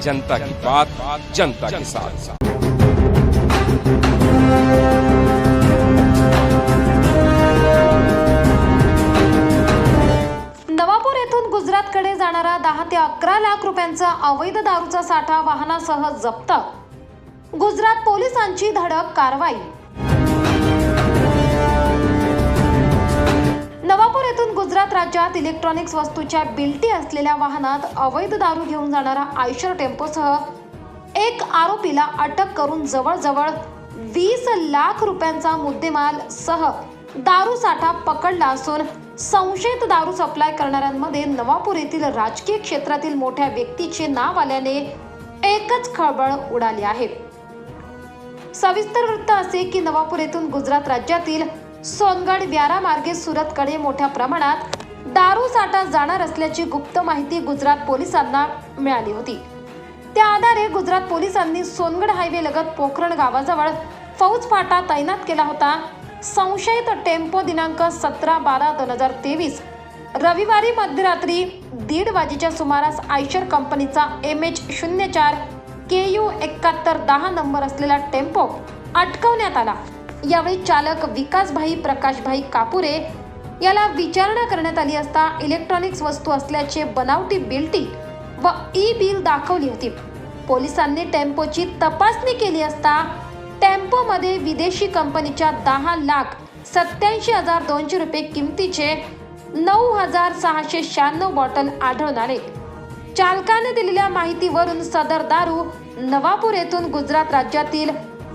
जनता की बात जनता के साथ। नवापूर येथून गुजरातकडे जाणारा दहा ते अकरा लाख रुपयांचा अवैध दारूचा साठा वाहनासह जप्त. गुजरात पोलिसांची धडक कारवाई. नवापूर येथून गुजरात राज्यात इलेक्ट्रॉनिक्स वस्तूच्या बिल्टी असलेल्या वाहनात अवैध दारू घेऊन जाणारा आयशर टेम्पोसह एक आरोपीला अटक करून जवळजवळ वीस लाख रुपयांचा मुद्देमाल सह दारू साठा पकडला असून संशयित दारू सप्लाय करणाऱ्यांमध्ये नवापूर येथील राजकीय क्षेत्रातील मोठ्या व्यक्तीचे नाव आल्याने एकच खळबळ उडाली आहे. सविस्तर वृत्त असे की नवापूर येथून गुजरात राज्यातील सोनगड व्यारा मार्गे सुरतकडे मोठ्या प्रमाणात दारू साठा जाणार असल्याची गुप्त माहिती गुजरात पोलिसांना मिळाली होती. त्या आधारे गुजरात पोलिसांनी सोनगड हायवे लगत पोखरण गावाजवळ फौज फाटा तैनात केला होता. संशयित टेम्पो दिनांक सतरा बारा दोन हजार तेवीस रविवारी मध्यरात्री दीड वाजेच्या सुमारास आयशर कंपनीचा एम एच शून्य चार के यू एकाहत्तर दहा नंबर असलेला टेम्पो अटकवण्यात आला. यावेळी चालक विकासभाई प्रकाशभाई कापुरे याला विचारणा करण्यात आली असता इलेक्ट्रॉनिक्स वस्तू असल्याचे बनावटी बिल्टी व ई बिल दाखवली होती. पोलिसांनी टेम्पोची तपासणी केली असता टेम्पोमध्ये विदेशी कंपनीच्या दहा लाख सत्याऐंशी हजार दोनशे रुपये किमतीचे नऊ हजार सहाशे शहाण्णव बॉटल आढळून आले. चालकाने दिलेल्या माहितीवरून सदर दारू नवापूर येथून गुजरात राज्यातील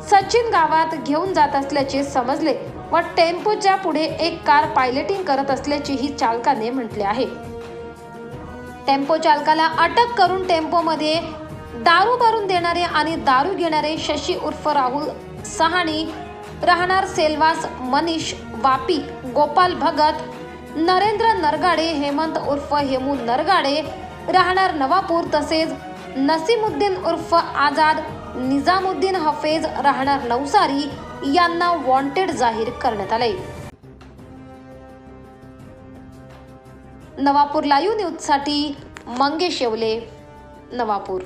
सचिन गावात घेऊन जात असल्याचे समजले व टेम्पोच्या पुढे एक कार पायलटिंग करत असल्याचेही चालकाने म्हटले आहे. टेम्पो चालकाला अटक करून टेम्पोमध्ये दारू भरून देणारे आणि दारू घेणारे शशी उर्फ राहुल सहाणी राहणार सेलवास मनीष वापी गोपाल भगत नरेंद्र नरगाडे हेमंत उर्फ हेमू नरगाडे राहणार नवापूर तसेच नसीमुद्दीन उर्फ आझाद निजामुद्दीन हफेज राहणार नवसारी यांना वॉन्टेड जाहीर करण्यात आले नवापूर लाईव्ह न्यूजसाठी मंगेश येवले नवापूर.